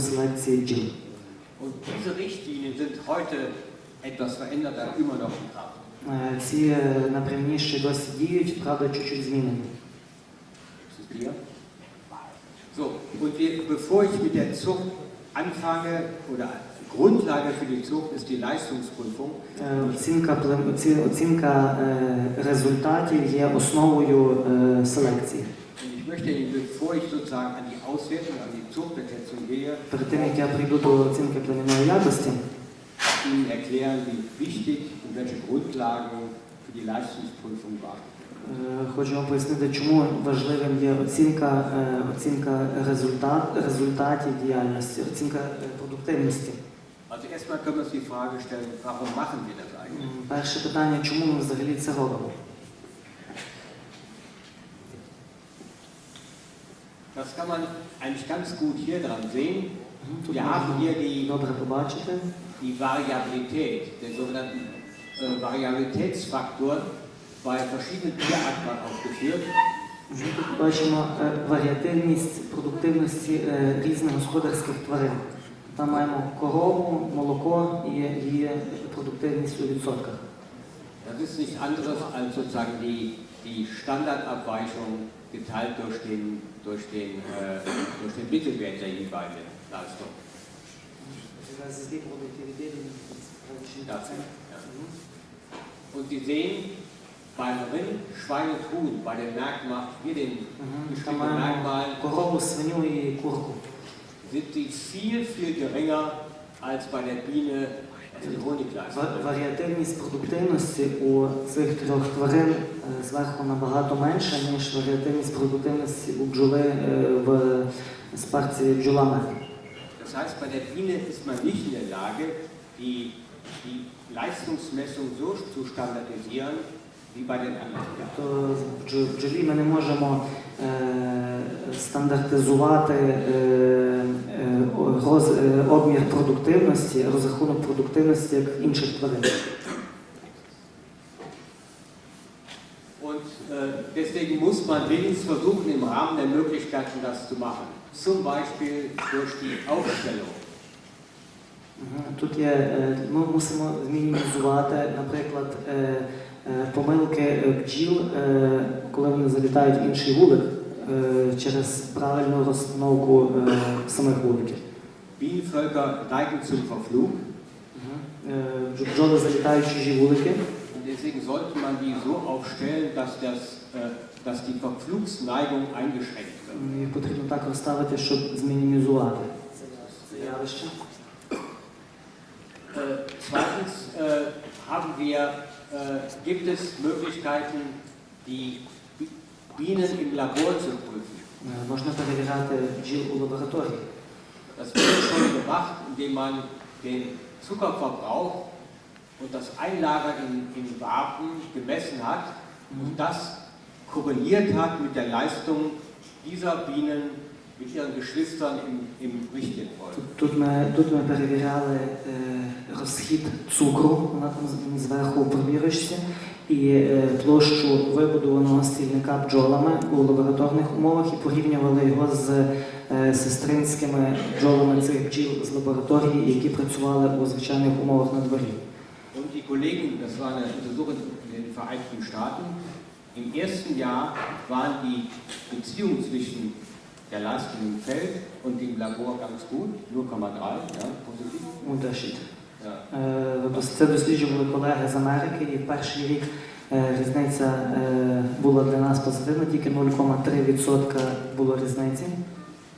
селекції бджіл. Und diese Richtlinien sind heute etwas verändert, aber immer noch in Kraft. Е, Ці е, досі діють, правда, чуть-чуть змінені. So, und bevor ich mit der Zucht anfange, oder Grundlage für die Zucht ist die Leistungsprüfung, Е, Оцінка, оцінка е, результатів є основою е, селекції. Möchte bevor ich sozusagen an die Auswertung, an die Zuchterschätzung gehe, Перед тим як я прийду до оцінки племінної якості, Ihnen erklären, wie wichtig und welche Grundlagen für die Leistungsprüfung waren. е, хочу вам пояснити, чому важливим є оцінка, е, оцінка результат, результатів діяльності, оцінка е, продуктивності. Also erstmal können wir uns die Frage stellen, warum machen wir das eigentlich? Перше питання, чому ми взагалі це робимо? Das kann man eigentlich ganz gut hier dran sehen. Тут Wir haben hier можна die, добре побачити. die Variabilität, den sogenannten äh, Variabilitätsfaktor bei verschiedenen Tierarten mal aufgeführt. Ми Тут бачимо е, варіативність продуктивності е, різних господарських тварин. Там маємо корову, молоко і її продуктивність у відсотках. Das ist nichts anderes als sozusagen die, die Standardabweichung geteilt durch den, durch den, äh, den Mittelwert der jeweiligen Leistung. Und Sie sehen, beim Rind, Schwein und bei den Merkmalen, hier den bestimmten Merkmalen, sind sie viel, viel geringer als bei der Biene Варіативність продуктивності у цих трьох тварин е, зверху набагато менша, ніж варіативність продуктивності у бджоли е, в спарці бджолами. Das heißt, bei der Biene ist man nicht in der Lage, die, die Leistungsmessung so zu standardisieren wie bei den anderen. То в бдж- бджолі ми не можемо стандартизувати е, е, е, обмір продуктивності, розрахунок продуктивності як інших тварин. Deswegen muss man wenigstens versuchen, im Rahmen der Möglichkeiten das zu machen. Zum Beispiel durch die Aufstellung. Тут є, е, ми мусимо мінімізувати, наприклад, е, е, помилки е, бджіл, е, коли вони залітають в інший вулик е, через правильну розстановку е, самих вуликів. Bienenvölker neigen zum Verflug. Е, Бджоли залітають в чужі вулики, deswegen sollte man die so aufstellen, dass, das, äh, dass die Verflugsneigung eingeschränkt wird. Потрібно так розставити, щоб змінімізувати явище. wir, äh, gibt es Möglichkeiten, die Bi- Bienen im Labor zu prüfen. Е, Можна перевіряти бджіл у лабораторії. Das wird schon gemacht, indem man den Zuckerverbrauch und das Einlagern in, in Waben gemessen hat und das korreliert hat mit der Leistung dieser Bienen mit ihren Geschwistern im, im Richtlinvolk. Тут, ми, тут ми перевіряли е, розхід цукру, вона там зверху пробірочці, і е, площу вибудованого стільника бджолами у лабораторних умовах і порівнювали його з е, сестринськими бджолами цих бджіл з лабораторії, які працювали у звичайних умовах на дворі. Und die Kollegen, das war eine Untersuchung in den Vereinigten Staaten, im ersten Jahr waren die Beziehungen zwischen der Leistung im Feld und dem Labor ganz gut, 0,3, ja, positiv. Unterschied. Ja. Е, дос- Це досліджували колеги з Америки, і в перший рік е, різниця е, була для нас позитивна, тільки 0,3% було різниці.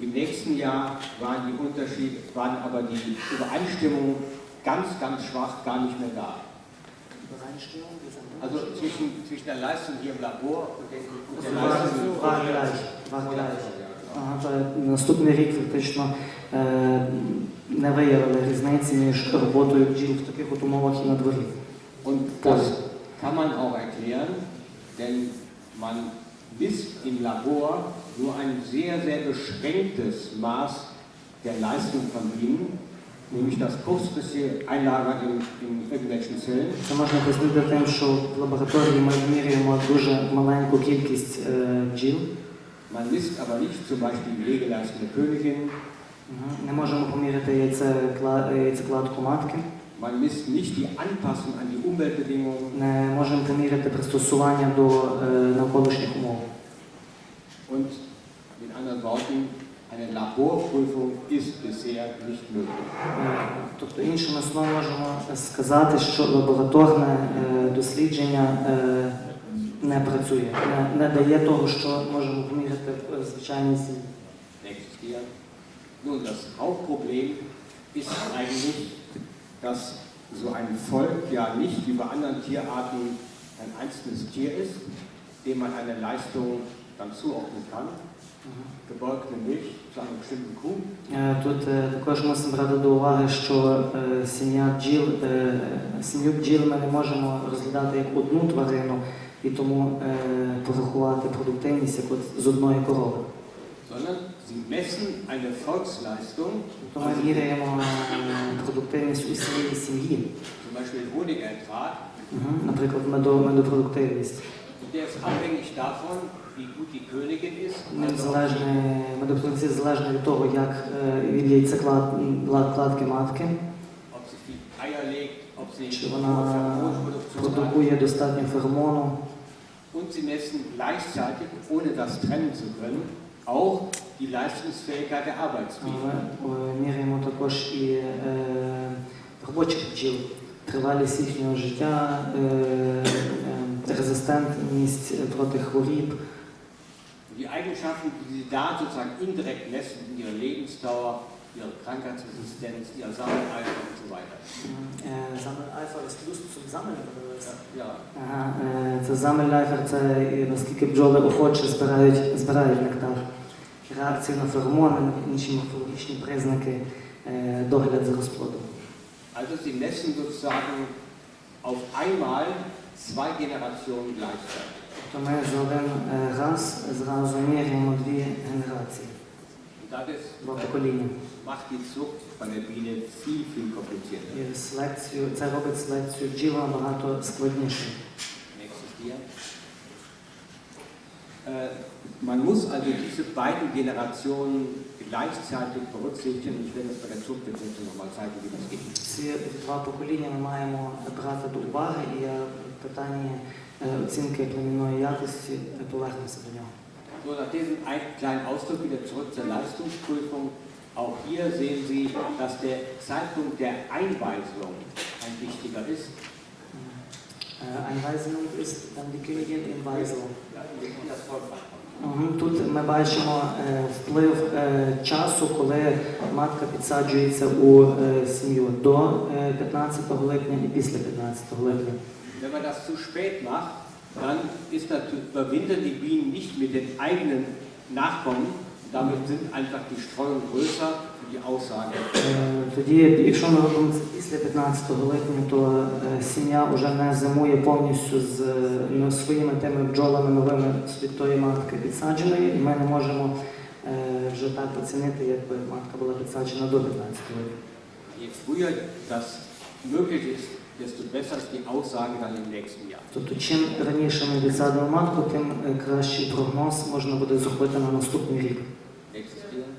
Im nächsten Jahr waren die Unterschiede, waren aber die Übereinstimmungen ganz, ganz schwach, gar nicht mehr da. Also zwischen, zwischen der Leistung hier im Labor und, den, und der Leistung im Два грач, два грач. Ага, то наступний рік фактично е, не виявили різниці між роботою бджіл в таких от умовах і на дворі. Und das kann man auch erklären, denn man misst im Labor nur ein sehr, sehr beschränktes Maß der Leistung von Bienen, nämlich das kurzfristige Einlagern in, in irgendwelchen Zellen. Це можна пояснити тим, що в лабораторії ми вимірюємо дуже маленьку кількість е, бджіл. Man misst aber nicht zum Beispiel die Legeleistung der Königin Не можемо яйцекла- яйцекладку матки. Man misst nicht die Anpassung an die Umweltbedingungen Не можемо поміряти пристосування до е, навколишніх умов. und mit anderen Worten, eine Laborprüfung ist bisher nicht möglich. Е, Тобто, іншими словами, можемо сказати, що лабораторне е, дослідження е, не працює, не, не дає того, що можемо поміряти в звичайній сім'ї. Nächstes hier. Nun, das Hauptproblem ist eigentlich, dass so ein Volk ja nicht wie bei anderen Tierarten ein einzelnes Tier ist, dem man eine Leistung dann zuordnen kann. Gebeugte Milch zu einer bestimmten Kuh. Е, Тут е, також мусимо брати до уваги, що е, сім'я бджіл, е, сім'ю бджіл ми не можемо розглядати як одну тварину і тому е, порахувати продуктивність як от з одної корови. sondern sie messen eine Volksleistung, Тобто ми міряємо е, продуктивність усієї сім'ї, zum Beispiel Honigertrag, Мгм. наприклад, медо, медопродуктивність. und der ist abhängig davon, wie gut die Königin ist, Він also залежний, медопродукція залежна від того, як е, від матки, ob sie viel Eier legt, ob sie чи вона hat. продукує достатньо феромону. Und sie messen gleichzeitig, ohne das trennen zu können, auch die Leistungsfähigkeit der А Arbeitsbienen. Ми е, міряємо також і е, робочих бджіл, тривалість їхнього життя, е, е, резистентність проти хворіб. Die Eigenschaften, die sie da sozusagen indirekt messen, ihre Lebensdauer, ihre Krankheitsresistenz, ihr Sammelalter und so weiter. Е, Саме альфа плюс замель Ja, Ага, е, це замель-лайфер, це і наскільки бджоли охоче збирають, збирають нектар. Реакції на феромони, інші морфологічні признаки, е, догляд за розплодом. also sie messen sozusagen auf einmal zwei Generationen gleichzeitig. Тобто ми за один е, раз зразу міряємо дві генерації, два покоління. І селекцію, це робить селекцію бджіл набагато. Äh, man muss also diese beiden Generationen gleichzeitig berücksichtigen. Ich werde das bei der Zuchtentwicklung nochmal zeigen, wie das geht. Ці два покоління ми маємо брати до уваги, і я е, оцінки племінної якості е, повернуся до нього. So, nach diesem ein- kleinen Ausdruck wieder zurück zur Leistungsprüfung. Auch hier sehen Sie, dass der Zeitpunkt der Einweisung ein wichtiger ist. Е, Einweisung ist dann die Königin in Weisung. Ja, das Volk antwortet. Мгм. Тут ми бачимо е, вплив е, часу, коли матка підсаджується у е, сім'ю до е, 15 липня і після 15 липня. Wenn man das zu spät macht, dann ist natürlich, überwintern die Bienen nicht mit den eigenen Nachkommen. Damit sind einfach die Streuung größer für die Aussage. Е, Тоді, якщо ми робимо це після 15 липня, то е, сім'я вже не зимує повністю з е, ну, своїми тими бджолами новими від тої матки підсадженої, і ми не можемо е, вже так оцінити, якби матка була підсаджена до 15 липня. Je früher das möglich ist, desto besser ist die Aussage dann im nächsten Jahr. Тобто, чим раніше ми відсадимо матку, тим е, кращий прогноз можна буде зробити на наступний рік. Nächstes Jahr.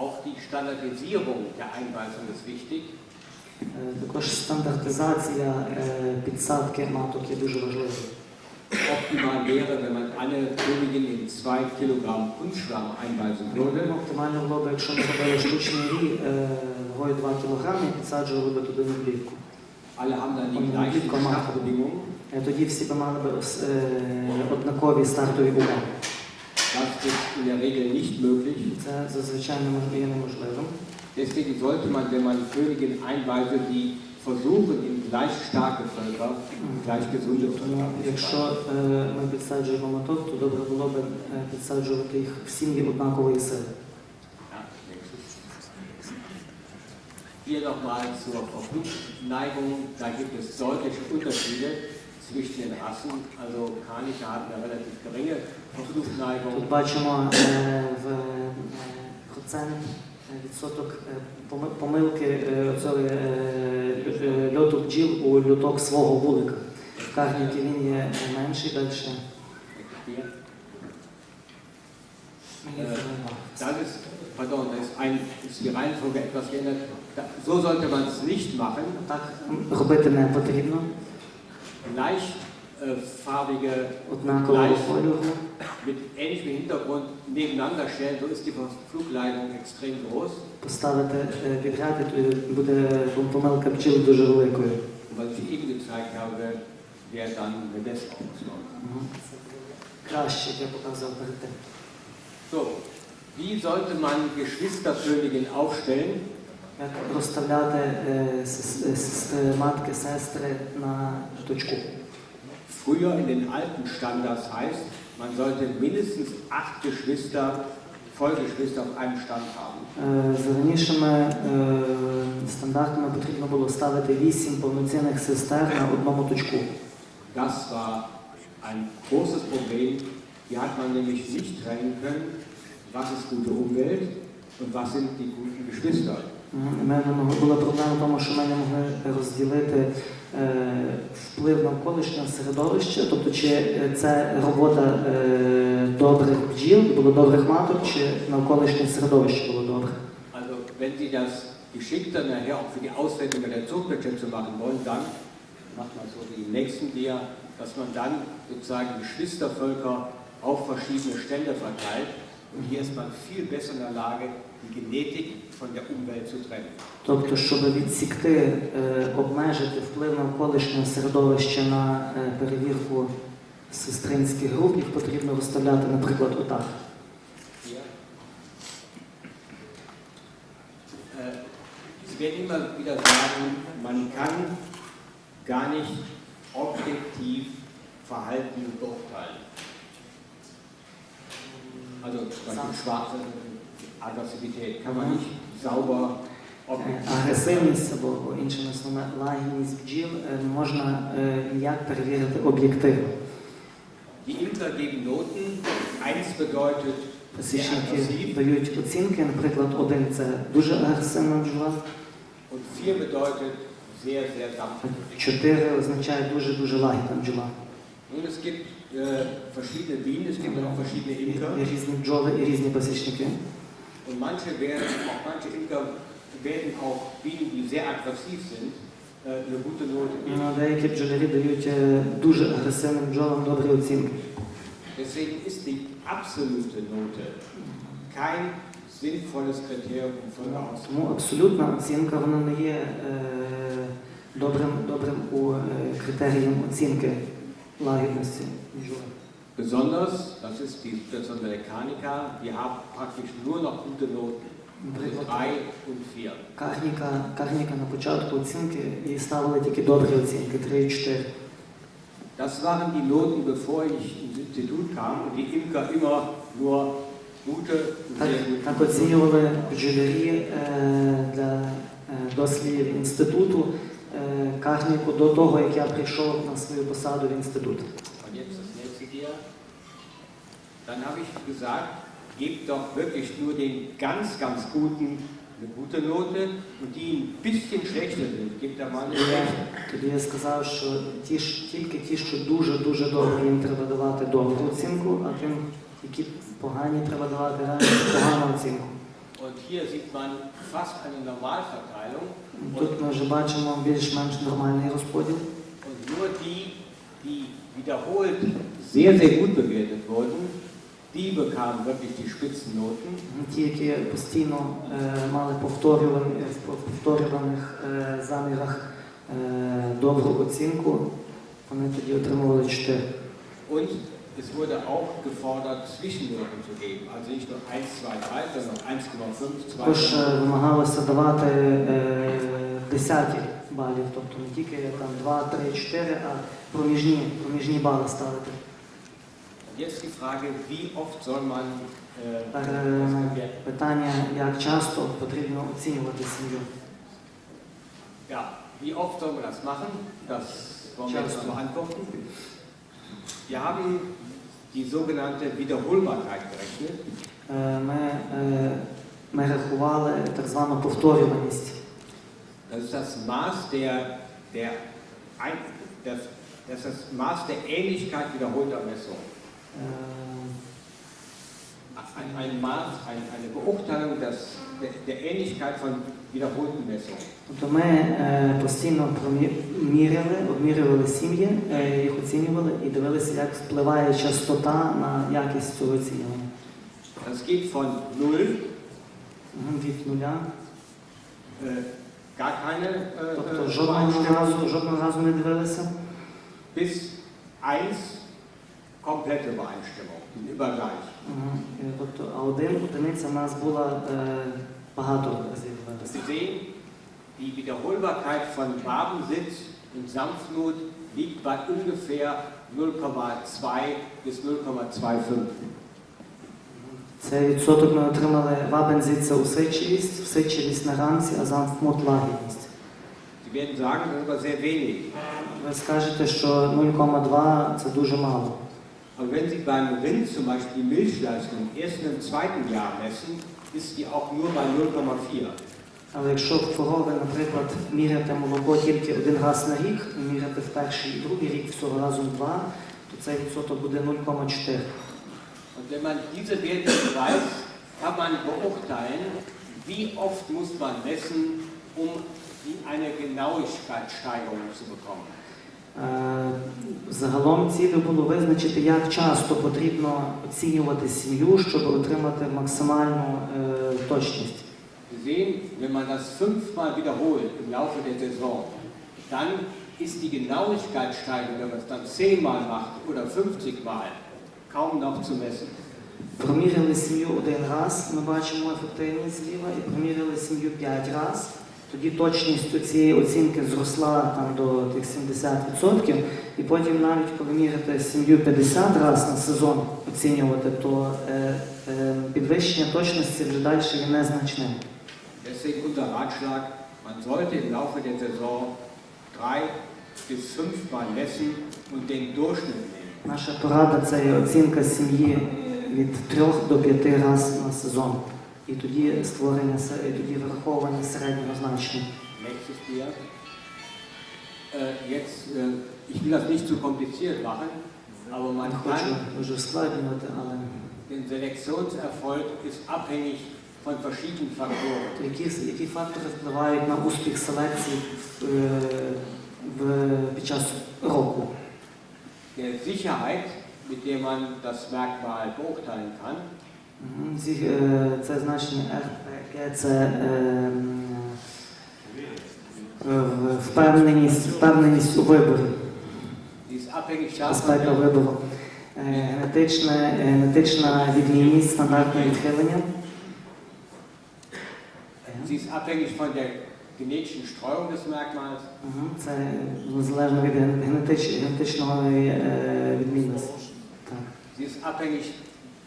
Auch die Standardisierung der Einweisung ist wichtig. Е, Також стандартизація е, підсадки маток є дуже важливою. Optimal wäre, wenn man alle Königinnen in zwei Kilogramm Kunstschwamm einweisen würde. Ну, Оптимально було б, якщо ми зробили штучний рій е, Вагою 2 кг і підсаджували би туди Mitglied gemacht. Startbedingungen. Е, Тоді всі б мали б е, однакові стартові умови. Das ist in der Regel nicht möglich. Це зазвичай є неможливим. Deswegen sollte man, wenn man Königinnen einweise, die versuchen, in gleich starke Völker, gleich gesunde Völker якщо е, ми підсаджуємо то добре було б е, підсаджувати їх в сім'ї однакової сили. Hier nochmal zur Verfluchtneigung. Da gibt es deutliche Unterschiede zwischen den Rassen. Also Kraniche haben eine relativ geringe Verfluchtneigung. Тут бачимо е, в е, процент е, відсоток е, поми- помилки е, цього, е, лю- е, льоту бджіл у люток свого вулика. В карніки він є менший далі. Hier. Äh, Das ist, pardon, das ist ein, ist die Reihenfolge etwas geändert. Da- So sollte man es nicht machen. Так робити не потрібно. Gleichfarbige Однакового Gleich. кольору. mit ähnlichem Hintergrund nebeneinander stellen, so ist die Flugleitung extrem groß. Поставити е, відряд, і тоді буде помилка бджіл дуже великою. Und was ich eben gezeigt habe, wäre dann eine bessere Option. Мгм. Краще, як я показував перед тим. So, wie sollte man Geschwisterköniginnen aufstellen? Як розставляти е, сес- е, сестри, матки, сестри на точку. Früher in den alten Standards heißt, man sollte mindestens acht Geschwister, Vollgeschwister auf einem Stand haben. Е, За ранішими е, стандартами потрібно було ставити вісім повноцінних сестер на одному точку. Das war ein großes Problem. Hier hat man nämlich nicht trennen können, was ist gute Umwelt und was sind die guten Geschwister. Мгм. У мене мог- була проблема в тому, що ми не могли розділити е, вплив навколишнього середовища, тобто чи е, це робота е, добрих бджіл, було добрих маток, чи навколишнє середовище було добре. Also wenn Sie das geschickter nachher auch für die Auswertung der Zuchtgeschäfte machen wollen, dann macht man so wie im nächsten Dia, dass man dann sozusagen Geschwistervölker auf verschiedene Stände verteilt. Und hier ist man viel besser in der Lage, die Genetik von der Umwelt zu trennen. Тобто, щоб відсікти, е, обмежити вплив навколишнього середовища на е, перевірку сестринських груп, їх потрібно розставляти, наприклад, отак. Hier. Äh, Sie werden immer wieder sagen, man kann gar nicht objektiv Verhalten beurteilen. Also zum Beispiel schwarze Aggressivität kann man nicht sauber Агресивність або іншими словами лагідність бджіл можна ніяк перевірити об'єктивно. Die Imker geben Noten. Eins bedeutet Пасічники дають оцінки, наприклад, один це дуже агресивна бджола, und vier bedeutet sehr, sehr sanft. чотири означає дуже-дуже лагідна бджола. Nun, es gibt verschiedene Bienen, es gibt auch verschiedene Imker. Різні бджоли і різні пасічники. Und manche werden, auch manche Imker werden auch Bienen, die sehr aggressiv sind, äh, eine gute Note geben. Ну, Деякі бджолярі дають е, дуже агресивним бджолам добрі оцінки. Deswegen ist die absolute Note kein sinnvolles Kriterium, um Völker auszuwählen. Тому абсолютна оцінка вона не є е, добрим, добрим у е, критерієм оцінки лагідності. Besonders, das ist die Situation der Kanika, wir haben praktisch nur noch gute Noten. Also Наприклад, und vier. Карніка, карніка на початку оцінки їй ставили тільки добрі оцінки 3 і 4. Das waren die Noten, bevor ich ins Institut kam und die Imker immer nur gute und Так, sehr gute так Noten. оцінювали бджолярі е, для е, дослідів інституту е, карніку до того, як я прийшов на свою посаду в інститут. Dann habe ich gesagt, gebt doch wirklich nur den ganz, ganz guten eine gute Note und die ein bisschen schlechter sind, gebt da mal eine тоді я сказав, що ті ж, тільки ті, що дуже-дуже добре, їм треба давати добру оцінку, а тим, які погані, треба давати реально погану оцінку. Und hier sieht man fast eine Normalverteilung. Тут ми вже бачимо більш-менш нормальний розподіл. Und nur die, die wiederholt sehr, sehr gut bewertet wurden, die bekamen wirklich die Spitzennoten. Ті, які постійно е, мали повторюваних е, замірах е, добру оцінку, вони тоді отримували 4. Und es wurde auch gefordert, Zwischennoten zu geben. Also nicht nur 1, 2, 3, sondern 1,5, 2, Також е, вимагалося давати е, десяті балів, тобто не тільки там 2, 3, 4, а проміжні, проміжні бали ставити. Jetzt die Frage, wie oft soll man äh, Тепер das е, bewerten? питання, як часто потрібно оцінювати сім'ю. Ja, wie oft soll man das machen? Das wollen wir jetzt mal beantworten. Wir haben sogenannte Wiederholbarkeit gerechnet. Е, Ми, е, ми рахували так звану повторюваність. Das ist das Maß der, der ein, das, das ist das Maß der Ähnlichkeit wiederholter Messungen. Е, Ein, ein Maß, ein, eine Beurteilung des der, Ähnlichkeit von wiederholten Messungen. Тобто ми постійно міряли, обмірювали сім'ї, їх оцінювали і дивилися, як впливає частота на якість цього оцінювання. Das geht von 0, äh, Від нуля. gar keine Тобто жодного разу, жодного разу не дивилися. bis 1, komplette Übereinstimmung, die sind immer gleich. Мгм. Е, Тобто, а один одиниця в нас була е, багато разів виросла. Sie sehen, die Wiederholbarkeit von Wabensitz und Sanftmut liegt bei ungefähr 0,2 bis 0,25. Цей відсоток ми отримали вабензі це усидчивість, всидчивість на ранці, а замфмут лагідність. Sie werden sagen, das ist aber sehr wenig. Ви скажете, що 0,2 це дуже мало. Aber wenn Sie beim Rind zum Beispiel die Milchleistung im ersten und zweiten Jahr messen, ist die auch nur bei 0,4. Але якщо в корови, наприклад, міряти молоко тільки один раз на рік, і міряти в перший і другий рік всього разом два, то цей відсоток буде 0,4. Und wenn man diese Werte weiß, kann man beurteilen, wie oft muss man messen, um eine Genauigkeitssteigerung zu bekommen. Е, Загалом цілею було визначити, як часто потрібно оцінювати сім'ю, щоб отримати максимальну е, точність. Sehen, wenn man das fünfmal wiederholt im Laufe der Saison, dann ist die Genauigkeitssteigerung, wenn man es dann zehnmal macht oder 50 Mal, kaum noch zu messen. Проміряли сім'ю один раз, ми бачимо ефективність зліва, і проміряли сім'ю 5 разів. Тоді точність цієї оцінки зросла там до тих 70%, і потім навіть коли міряти сім'ю 50 разів на сезон оцінювати, то е, е, підвищення точності вже далі є незначним. Deswegen unser Ratschlag, man sollte im Laufe der Saison drei bis fünfmal messen und den Durchschnitt nehmen. Наша порада це є оцінка сім'ї від 3 до 5 разів на сезон. І тоді створення се- і тоді враховування середнього значення. Nächstes Bier. Äh, jetzt, äh, ich will das nicht zu kompliziert machen, aber man Не хочу kann, дуже ускладнювати, але den Selektionserfolg ist abhängig von verschiedenen Faktoren. які, які фактори впливають на успіх селекції в, е, в, під час року? Der Sicherheit, mit der man das Merkmal beurteilen kann, Мгм. Зі- е, Це значення РПК, це е, м, е, в- впевненість, впевненість у виборі. безпека вибору, Е, генетичне, е, генетична відмінність, стандартне відхилення. sie ist abhängig von der genetischen Streuung des Merkmals, Це залежно від генетич, генетичної е, відмінності. Sie ist abhängig,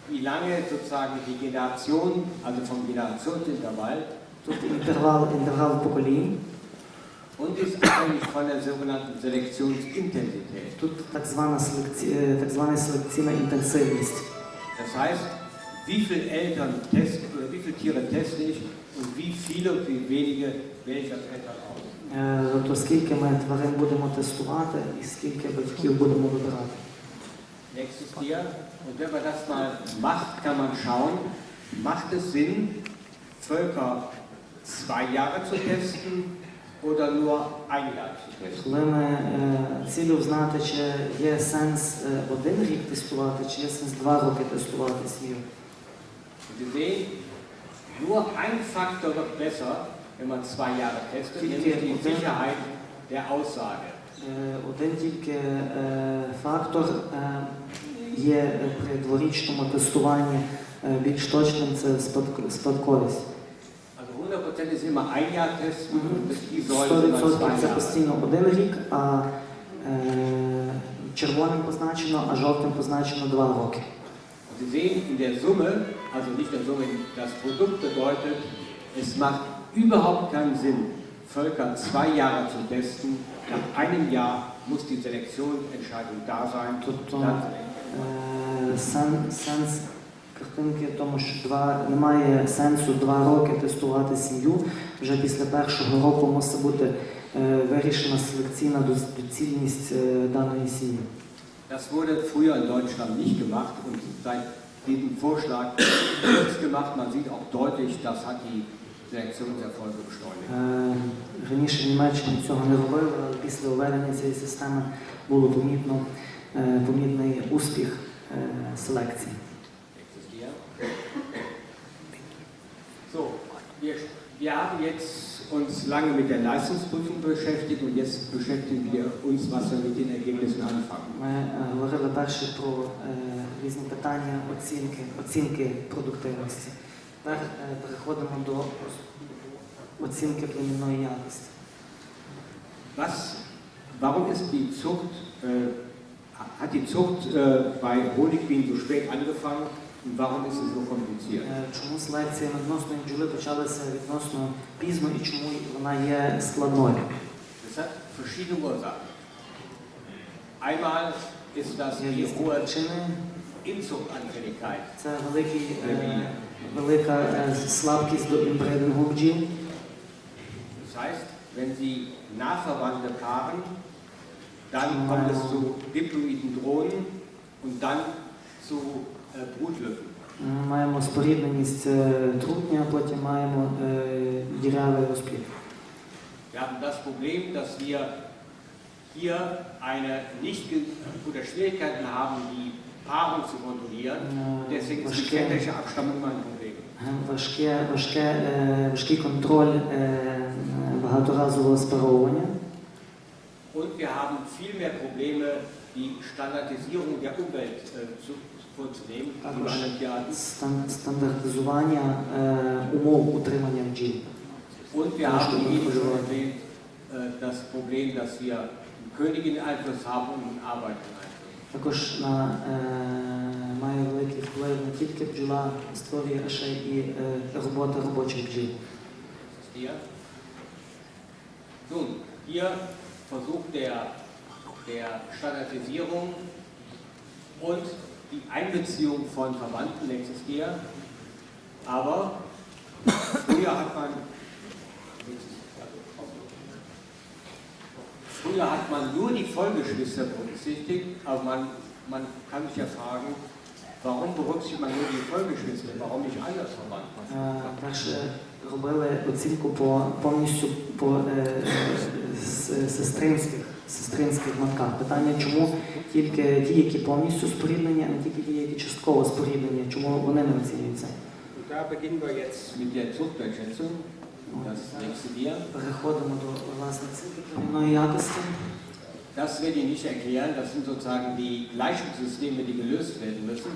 wie lange sozusagen die Generation, also vom Generationsintervall, Тут інтервал, інтервал поколінь, und sie ist abhängig von der sogenannten Selektionsintensität. тут так звана селекці, е, так звана селекційна інтенсивність. Das heißt, wie viele Eltern teste oder wie viele Tiere teste ich und wie viele und wie wenige wähle ich als Eltern aus. Е, Тобто скільки ми тварин будемо тестувати і скільки батьків будемо вибирати. Nächstes Tier. Und wenn man das mal macht, kann man schauen, macht es Sinn, Völker zwei Jahre zu testen oder nur ein Jahr zu testen? Коли ми е, цілю знати, чи є сенс е, один рік тестувати, чи є сенс два роки тестувати сім'ю. Und Sie sehen, nur ein Faktor wird besser, wenn man zwei Jahre testet, Die- nämlich die die- Sicherheit der Aussage. Е, Один тільки е, фактор е, є е, при дворічному тестуванні е, більш точним це спадк- спадковість. Also 100% ist immer ein Jahr testen Mhm. und die Säule immer 100% zwei це постійно один рік, а е, червоним позначено, а жовтим позначено два роки. Und Sie sehen in der Summe, also nicht in der Summe, das Produkt bedeutet, es macht überhaupt keinen Sinn, Völker zwei Jahre zu testen. Nach einem Jahr muss die Selektionsentscheidung da sein. Тобто Е, сенс картинки в тому, що два, немає сенсу два роки тестувати сім'ю. Вже після першого року мусить бути е, вирішена селекційна доцільність е, даної сім'ї. Das wurde früher in Deutschland nicht gemacht und seit diesem Vorschlag wird gemacht. Man sieht auch deutlich, das hat die Selektionserfolge beschleunigen. Е, Раніше в Німеччині цього не робили, але після введення цієї системи було помітно, помітний успіх е, селекції. So, wir, wir haben jetzt uns lange mit der Leistungsprüfung beschäftigt und jetzt beschäftigen wir uns, was wir mit den Ergebnissen anfangen. Ми е, говорили перше про е, різні питання оцінки, оцінки продуктивності. Тепер е, переходимо до оцінки племінної якості. Was, warum ist die Zucht, äh, hat die Zucht äh, bei Honigbienen so spät angefangen und warum ist sie so kompliziert? Е, Чому селекція медоносної бджоли почалася відносно пізно і чому вона є складною? Das hat verschiedene Ursachen. Einmal ist das Є die різні hohe причини. Inzuchtanfälligkeit. Це великий, е, велика е, слабкість до імбридингу бджіл. Das heißt, wenn Sie Nahverwandte paaren, dann kommt es zu diploiden Drohnen und dann zu äh, Brutlücken. Ми маємо спорідненість е, трутня, потім маємо е, дірявий розплід. Wir haben das Problem, dass wir hier eine nicht ge- oder Schwierigkeiten haben, die Paarung zu kontrollieren. Е, Deswegen ist die Важке, väterliche Abstammung immer ein Problem. важке, важке, е, важкий контроль е, багаторазового спаровування. Probleme, die Standardisierung der Umwelt äh, zu, vorzunehmen. Стан- Стандартизування е, умов утримання бджіл. Und wir haben eben schon erwähnt, äh, das Problem, dass wir einen Königin-Einfluss haben und einen Arbeiter-Einfluss. Також на, е, має великий вплив не тільки бджола створює, ще і е, робота робочих бджіл. Nun, hier versucht der, der Standardisierung und die Einbeziehung von Verwandten nächstes hier. Aber früher hat man Früher hat man nur die Vollgeschwister berücksichtigt, aber man, man kann sich ja fragen, warum berücksichtigt man nur die Vollgeschwister, warum nicht alle Verwandten? Е, Перше робили оцінку по повністю по е, с- сестринських сестринських матках. Питання, чому тільки ті, які повністю споріднені, а не тільки ті, які частково споріднені, чому вони не оцінюються? Переходимо до власне оцінки якості. Das werde ich nicht erklären. Das sind sozusagen die Gleichungssysteme, die gelöst werden müssen.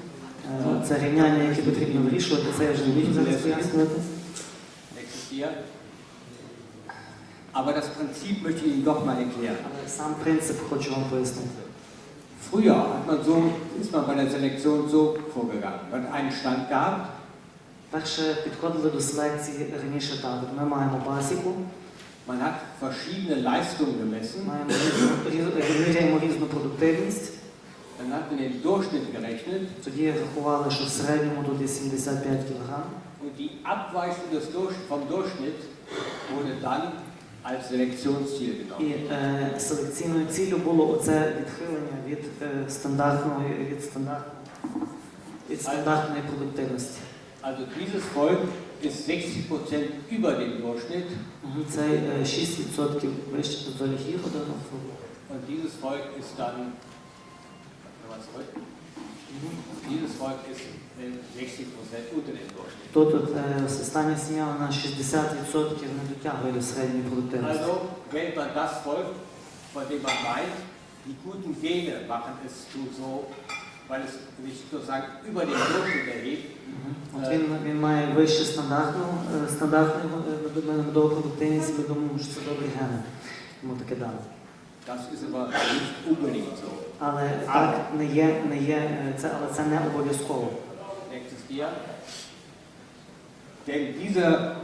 Це рівняння, які потрібно вирішувати, це я вже не буду зараз пояснювати. Nächstes Dia. Aber das Prinzip möchte ich Ihnen doch mal erklären. Але сам принцип хочу вам пояснити. Früher hat man so, ist man bei der Selektion so vorgegangen. Man hat einen Stand gehabt, Перше підходили до селекції раніше так. От Ми маємо пасіку, man hat verschiedene Leistungen gemessen, маємо різну, різ- міряємо різну продуктивність. dann hat man den Durchschnitt gerechnet Тоді рахували, що в середньому тут є 75 кг. und die Abweichung des Durch vom Durchschnitt wurde dann als Selektionsziel І genommen. е, селекційною ціллю було оце відхилення від е, стандартної від стандартної від стандартної продуктивності. Also dieses Volk ist 60% über dem Durchschnitt Мгм, Це е, 6% вище до долі Єврода. und dieses Volk ist dann, nochmal zurück, dieses Volk ist 60% unter dem Durchschnitt. Тут е, остання сім'я вона 60% не дотягує до середньої продуктивності. Also wählt man das Volk, von dem man meint, die guten Gene machen es so, weil es sich sozusagen über den Durchschnitt erhebt, От він, він має вище стандартну, е, стандартну медову продуктивність, ми думаємо, що це добрі гени. Йому таке дали. das ist aber nicht unbedingt so. Але так не є, не є е, це, але це не обов'язково. Nächstes Denn diese,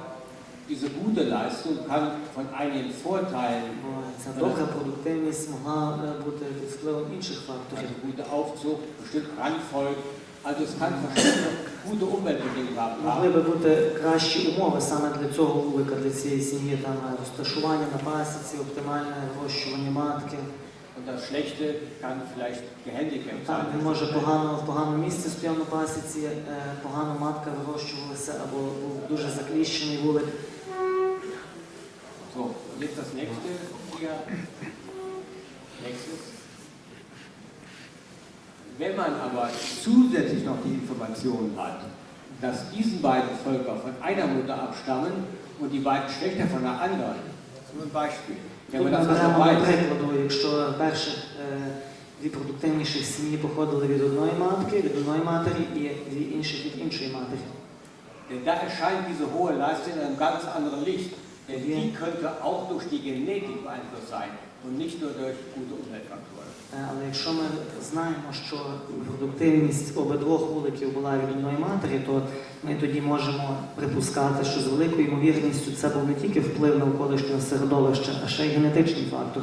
diese gute Leistung kann von einigen Vorteilen, ця добра продуктивність могла е, бути під впливом інших факторів. gute Aufzucht, bestimmt Randvolk, also es kann verschiedene gute Umweltbedingungen haben. Могли би бути кращі умови саме для цього вулика, для цієї сім'ї, там е, розташування на пасіці, оптимальне вирощування матки. Und das Schlechte kann vielleicht gehandicapt Там sein. він може погано в поганому місці стояв на пасіці, е, погано матка вирощувалася або був дуже закліщений вулик, Und jetzt das nächste hier. Nächstes. Wenn man aber zusätzlich noch die Information hat, dass diese beiden Völker von einer Mutter abstammen und die beiden Geschlechter von einer anderen, nur ein Beispiel. Wenn Тут man ми das also беремо до weiß, прикладу, якщо перше е, дві продуктивніші сім'ї походили від одної матки, від одної матері, і дві інші від іншої матері. denn da erscheint diese hohe Leistung in einem ganz anderen Licht. Denn die könnte auch durch die Genetik beeinflusst sein und nicht nur durch gute Umweltfaktoren. Е, Але якщо ми знаємо, що продуктивність обидвох вуликів була від одної матері, то ми тоді можемо припускати, що з великою ймовірністю це був не тільки вплив навколишнього середовища, а ще й генетичний фактор.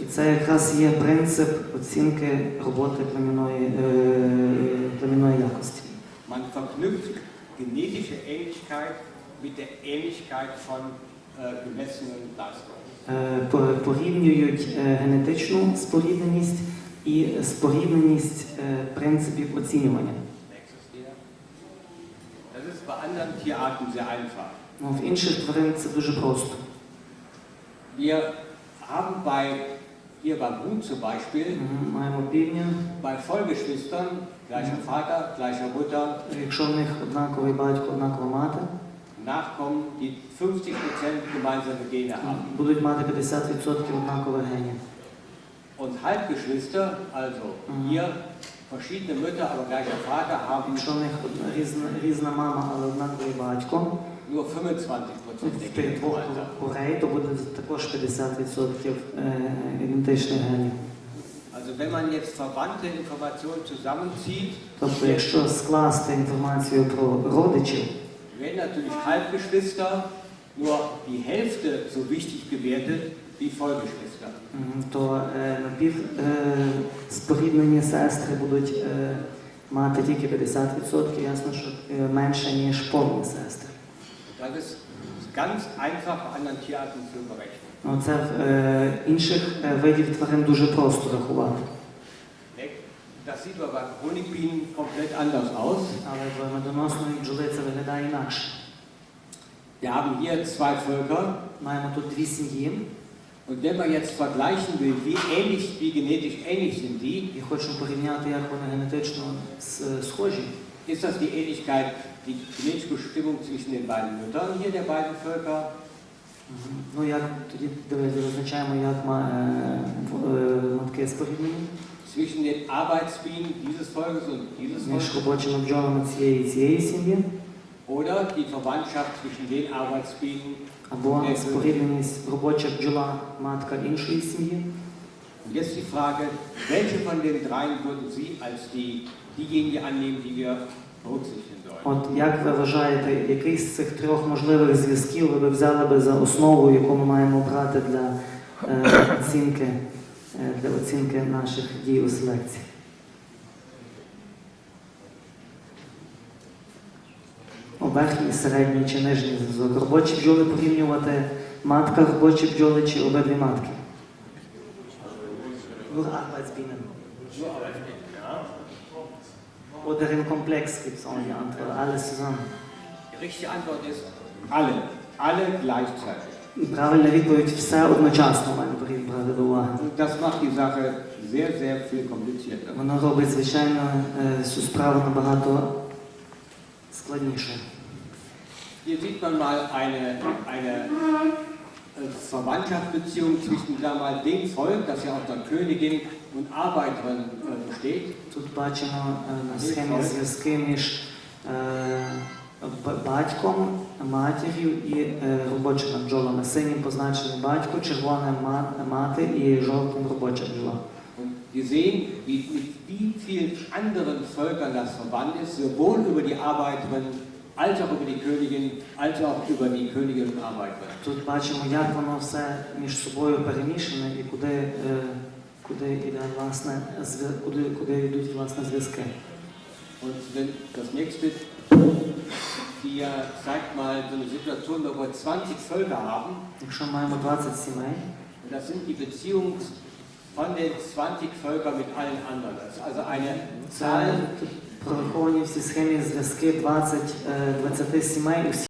І це якраз є принцип оцінки роботи племінної, е, племінної якості. Man verknüpft genetische Ähnlichkeit mit der Ähnlichkeit von äh, gemessenen Leistungen. Е, по- Порівнюють е, генетичну спорідненість і спорідненість е, принципів оцінювання. Das ist bei anderen Tierarten sehr einfach. Ну, в інших тварин це дуже просто. Wir haben bei, hier beim Huhn zum Beispiel, Маємо півня. bei Vollgeschwistern, gleicher Vater, gleicher Mutter, Якщо в них однаковий батько, однакова мати, Nachkommen, die 50% gemeinsame Gene haben. будуть мати 50% однакових генів. Und Halbgeschwister, also Mhm. hier verschiedene Mütter, aber gleicher Vater, haben Якщо в них одна- різна, різна мама, але однаковий батько, nur 25% der в тих Gene. двох gemeinsam. курей, то буде також 50% е, ідентичних генів. Also wenn man jetzt verwandte Informationen zusammenzieht, Тобто, якщо скласти інформацію про родичів, werden natürlich Halbgeschwister nur die Hälfte so wichtig gewertet wie Vollgeschwister. То е, напів е, споріднені сестри будуть е, мати тільки 50%, ясно, що е, менше, ніж повні сестри. Das ist ganz einfach bei anderen Tierarten zu berechnen. Ну, Це в е, інших е, видів тварин дуже просто рахувати. Das sieht aber bei Honigbienen komplett anders aus. Але в медоносної бджоли це виглядає інакше. Wir haben hier zwei Völker Маємо тут дві сім'ї, und wenn man jetzt vergleichen will, wie ähnlich, wie genetisch ähnlich sind die, і хочемо порівняти, як вони генетично с- схожі. ist das die Ähnlichkeit, die genetische Bestimmung zwischen den beiden Müttern hier der beiden Völker Мгм. Ну як тоді дивіться, визначаємо, як ма- е, в- е, матки споріднені zwischen den Arbeitsbienen dieses Volkes und dieses між Volkes робочими бджолами цієї і цієї сім'ї, oder die Verwandtschaft zwischen den Arbeitsbienen. або спорідненість робоча бджола, матка іншої сім'ї. Und jetzt die Frage, welche von den dreien würden Sie als die, diejenige annehmen, die wir berücksichtigen sollen? От як ви вважаєте, який з цих трьох можливих зв'язків ви б взяли би за основу, яку ми маємо брати для е, оцінки, е, для оцінки наших дій у селекції? Верхній, середній чи нижній зв'язок. Робочі бджоли порівнювати матка робочі бджоли чи обидві матки? Nur Arbeitsbienen. Nur Arbeitsbienen, ja. Oder im Komplex gibt es auch die Antwort. Alles zusammen. Die richtige Antwort ist alle. Alle gleichzeitig. Правильна відповідь все одночасно маємо брати до уваги. Und das macht die Sache sehr, sehr viel komplizierter. Воно робить, звичайно, е, цю справу набагато складнішою. Hier sieht man mal eine, eine äh, Verwandtschaftsbeziehung zwischen sagen wir mal, dem Volk, das ja aus der Königin und Arbeiterin äh, besteht. Тут бачимо е, на схемі зв'язки між е, б- батьком, матір'ю і е, робочими бджолами. Синім позначений батько, червоним ма- мати і жовтим робоча бджола. Und wir sehen, wie, mit wie vielen anderen Völkern das verwandt ist, sowohl über die Arbeiterin als auch über die Königin, als auch über die Königin und Arbeiterin. Тут бачимо, як воно все між собою перемішане і куди, е, куди йде власне зв'я- куди, куди йдуть власне зв'язки. Und wenn das nächste hier zeigt mal so eine Situation, wo wir 20 Völker haben, Якщо маємо 20 сімей, und das sind die Beziehungen von den 20 Völkern mit allen anderen. Das ist also eine це Zahl, тут прораховані всі схемі зв'язки 20, е, 20 сімей, усі